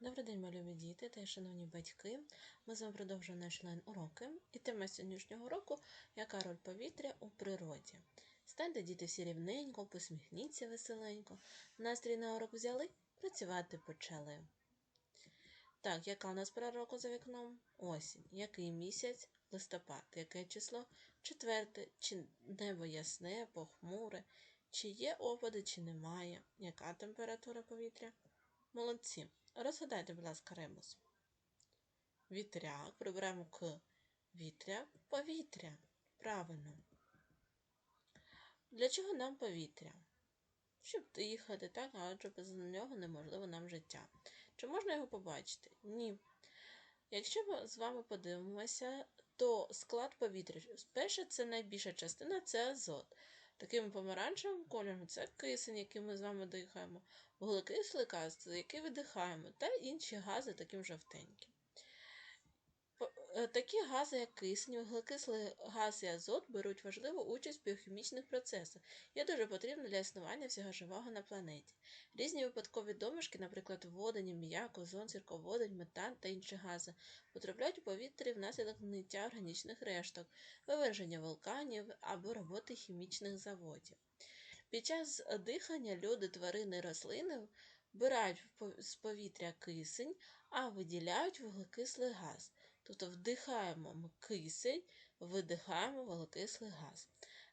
Добрий день, мої любі діти та шановні батьки. Ми з вами продовжуємо наші онлайн-уроки. І тема сьогоднішнього уроку яка роль повітря у природі. Станьте діти всі рівненько, посміхніться веселенько. Настрій на урок взяли, працювати почали. Так, яка у нас пора року за вікном? Осінь. Який місяць? Листопад. Яке число? Четверте. Чи небо ясне, похмуре? Чи є опади, чи немає? Яка температура повітря? Молодці. Розгадайте, будь ласка, ребус. Вітряк. Приберемо к вітря. Повітря. Правильно. Для чого нам повітря? Щоб дихати, так, адже без нього неможливо нам життя. Чи можна його побачити? Ні. Якщо ми з вами подивимося, то склад повітря, перше, це найбільша частина це азот. Таким помаранчевим кольором це кисень, який ми з вами дихаємо, вуглекислий газ, який видихаємо, та інші гази таким жовтеньким. Е, такі гази, як кисень, вуглекислий газ і азот, беруть важливу участь в біохімічних процесах, є дуже потрібні для існування всього живого на планеті. Різні випадкові домішки, наприклад, водень, м'як, озон, сірководень, метан та інші гази, потрапляють у повітря внаслідок гниття органічних решток, виверження вулканів або роботи хімічних заводів. Під час дихання люди, тварини, рослини вбирають з повітря кисень, а виділяють вуглекислий газ. Тобто вдихаємо ми кисень, видихаємо вуглекислий газ.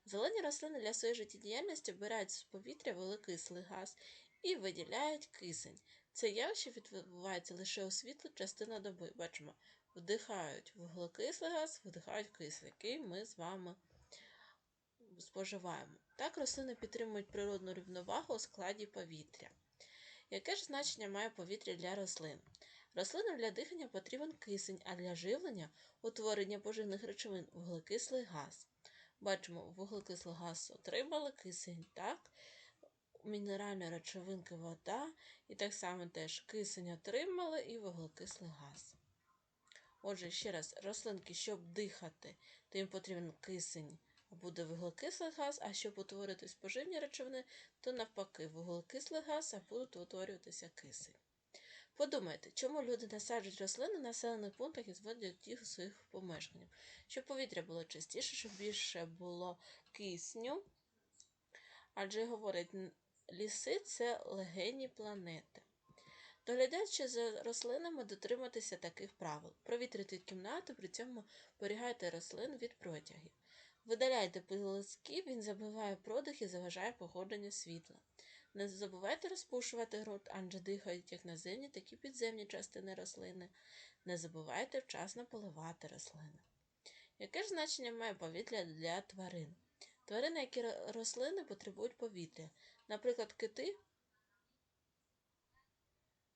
Зелені рослини для своєї життєдіяльності вбирають з повітря вуглекислий газ і виділяють кисень. Це явище відбувається лише у світлу частину доби. Бачимо, вдихають вуглекислий газ, видихають кисень, який ми з вами споживаємо. Так рослини підтримують природну рівновагу у складі повітря. Яке ж значення має повітря для рослин? Рослинам для дихання потрібен кисень, а для живлення утворення поживних речовин вуглекислий газ. Бачимо, вуглекислий газ отримали кисень, так? Мінеральні речовинки вода, і так само теж кисень отримали і вуглекислий газ. Отже, ще раз, рослинки, щоб дихати, то їм потрібен кисень буде вуглекислий газ, а щоб утворити споживні речовини, то навпаки, вуглекислий газ, а будуть утворюватися кисень. Подумайте, чому люди насаджують рослини в населених пунктах і зводять їх у своїх помешканнях? Щоб повітря було чистіше, щоб більше було кисню. Адже говорять, ліси це легені планети. Доглядячи за рослинами, дотриматися таких правил. Провітрити кімнату, при цьому порігайте рослин від протягів. Видаляйте пилоски, він забиває продих і заважає походженню світла. Не забувайте розпушувати груд, адже дихають як наземні, так і підземні частини рослини. Не забувайте вчасно поливати рослини. Яке ж значення має повітря для тварин? Тварини, які рослини, потребують повітря. Наприклад, кити,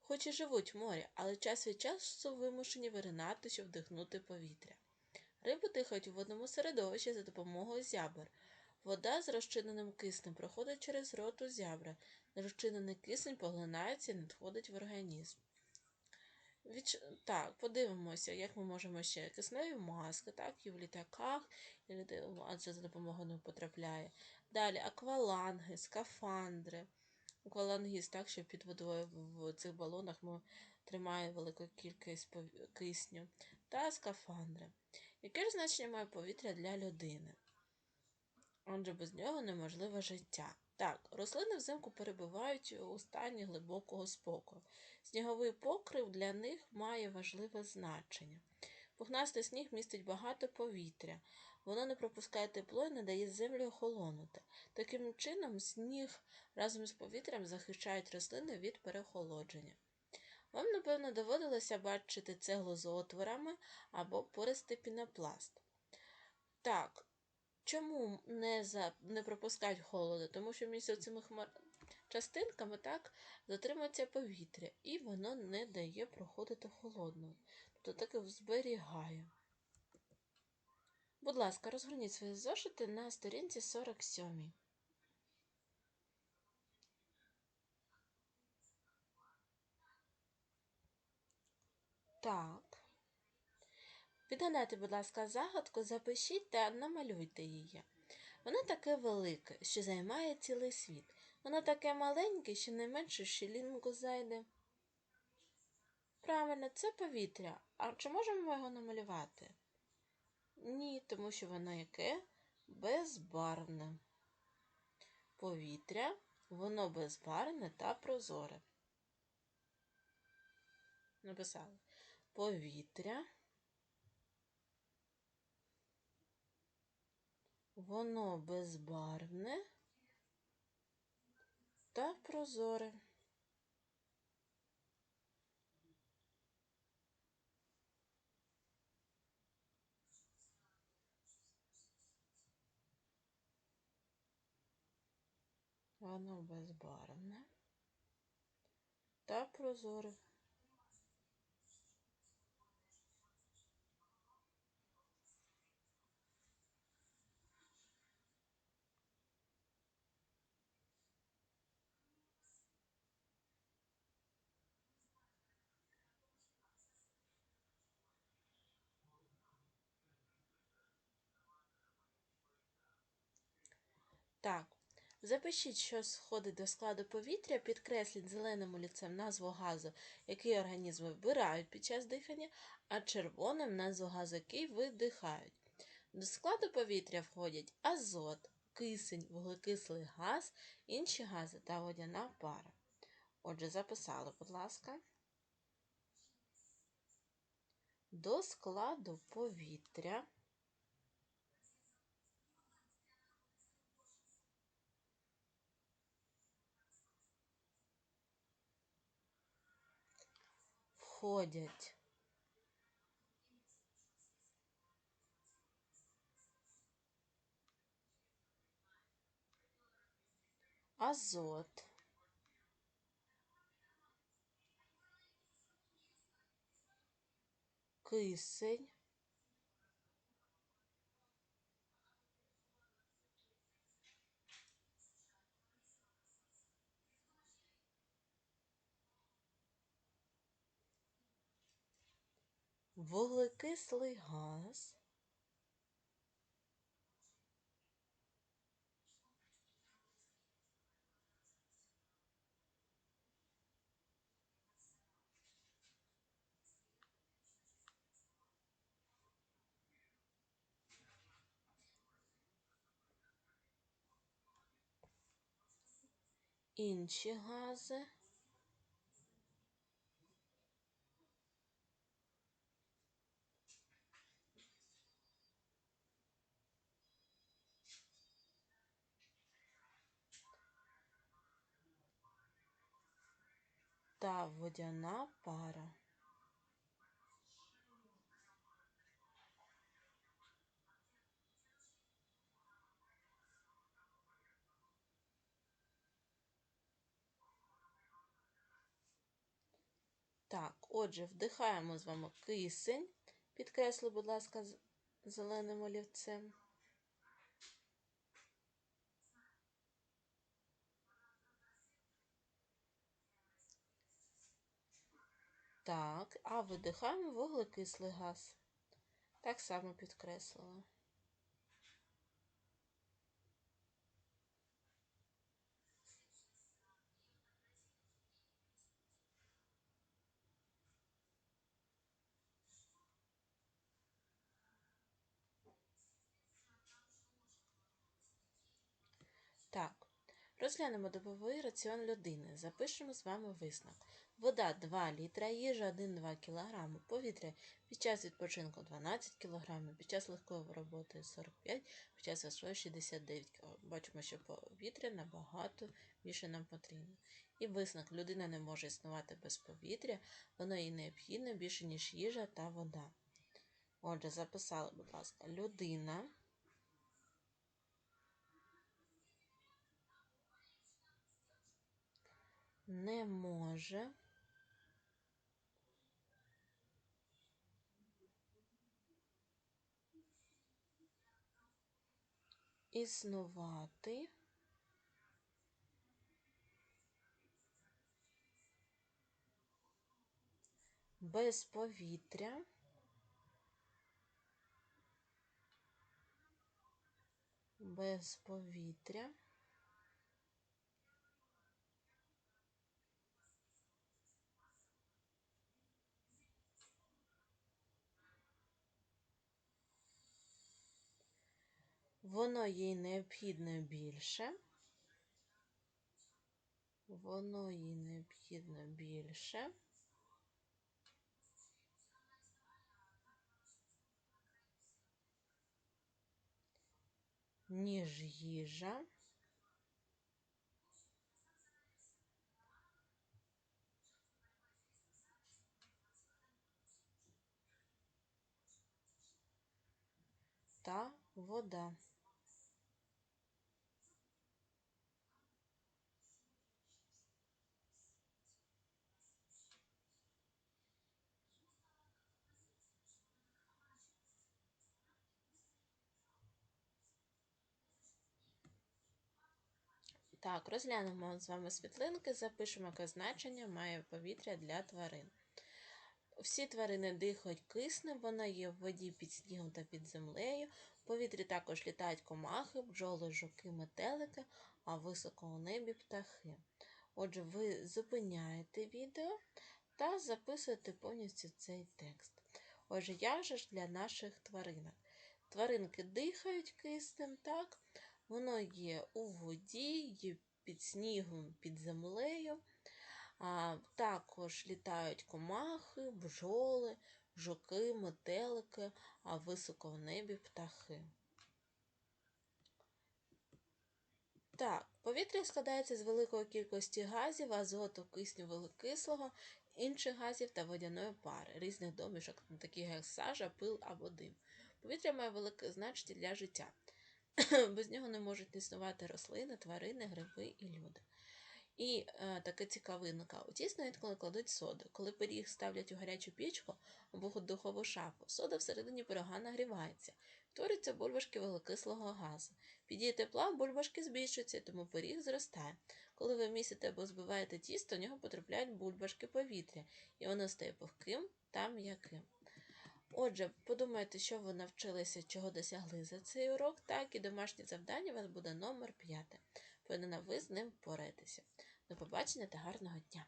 хоч і живуть в морі, але час від часу вимушені виринати, щоб вдихнути повітря. Риби дихають у водному середовищі за допомогою зябр. Вода з розчиненим киснем проходить через роту зябра. Розчинений кисень поглинається і надходить в організм. Відч... Так, подивимося, як ми можемо ще кисневі маски, так, і в літаках, і адже за допомогою не потрапляє. Далі акваланги, скафандри. Аквалангіст, так, що під водою в цих балонах ми тримає велику кількість кисню, та скафандри. Яке ж значення має повітря для людини? Отже, без нього неможливе життя. Так, рослини взимку перебувають у стані глибокого спокою. Сніговий покрив для них має важливе значення. Пухнастий сніг містить багато повітря, воно не пропускає тепло і не дає землі охолонути. Таким чином, сніг разом з повітрям захищають рослини від переохолодження. Вам, напевно, доводилося бачити цеглу з отворами або пористий пінопласт. Так, чому не за, не пропускають холоду? Тому що між цими хмар... частинками так затримується повітря, і воно не дає проходити холодною. Тобто так і зберігає. Будь ласка, розгорніть свої зошити на сторінці 47. Так. Відгадайте, будь ласка, загадку, запишіть та намалюйте її. Воно таке велике, що займає цілий світ. Воно таке маленьке, що найменше щелінку зайде. Правильно, це повітря. А чи можемо ми його намалювати? Ні, тому що воно яке безбарвне. Повітря, воно безбарвне та прозоре. Написали повітря. Воно безбарвне та прозоре. Воно безбарвне та прозоре. Так, запишіть, що сходить до складу повітря, підкресліть зеленим олівцем назву газу, який організми вбирають під час дихання, а червоним назву газу, який видихають. До складу повітря входять азот, кисень, вуглекислий газ, інші гази та водяна пара. Отже, записали, будь ласка. До складу повітря. Входять азот, кисень, вуглекислий газ, інші гази. Та водяна пара. Так, отже, вдихаємо з вами кисень. Підкреслю, будь ласка, зеленим олівцем. Так, а видихаємо вуглекислий газ. Так само підкреслила. Так, розглянемо добовий раціон людини. Запишемо з вами висновок. Вода 2 літра, їжа 1-2 кг, повітря під час відпочинку 12 кг, під час легкої роботи 45 під час важкої 69 кг. Бачимо, що повітря набагато більше нам потрібно. І висновок людина не може існувати без повітря, воно їй необхідно більше, ніж їжа та вода. Отже, записали, будь ласка, людина. не може існувати. Без повітря. Без повітря Воно їй необхідно більше. Воно їй необхідно більше. Ніж їжа. Та вода. Так, розглянемо з вами світлинки, запишемо, яке значення має повітря для тварин. Всі тварини дихають киснем, вона є в воді під снігом та під землею. В повітрі також літають комахи, бджоли, жуки, метелики, а високо у небі птахи. Отже, ви зупиняєте відео та записуєте повністю цей текст. Отже, як же ж для наших тваринок? Тваринки дихають киснем, так? Воно є у воді, є під снігом, під землею. А, також літають комахи, бджоли, жуки, метелики, а високо в небі птахи. Так, повітря складається з великої кількості газів, азоту, кисню, вуглекислого, інших газів та водяної пари, різних домішок, таких як сажа, пил або дим. Повітря має велике значення для життя. Без нього не можуть існувати рослини, тварини, гриби і люди. І е, така цікавинка. У тісто інколи кладуть соду. Коли пиріг ставлять у гарячу пічку або духову шафу, сода всередині пирога нагрівається. Творюються бульбашки вуглекислого газу. Під її тепла бульбашки збільшуються, тому пиріг зростає. Коли ви місите або збиваєте тісто, в нього потрапляють бульбашки повітря, і воно стає пухким та м'яким. Отже, подумайте, що ви навчилися, чого досягли за цей урок, так і домашнє завдання у вас буде номер 5. Повинна ви з ним впоратися. До побачення та гарного дня!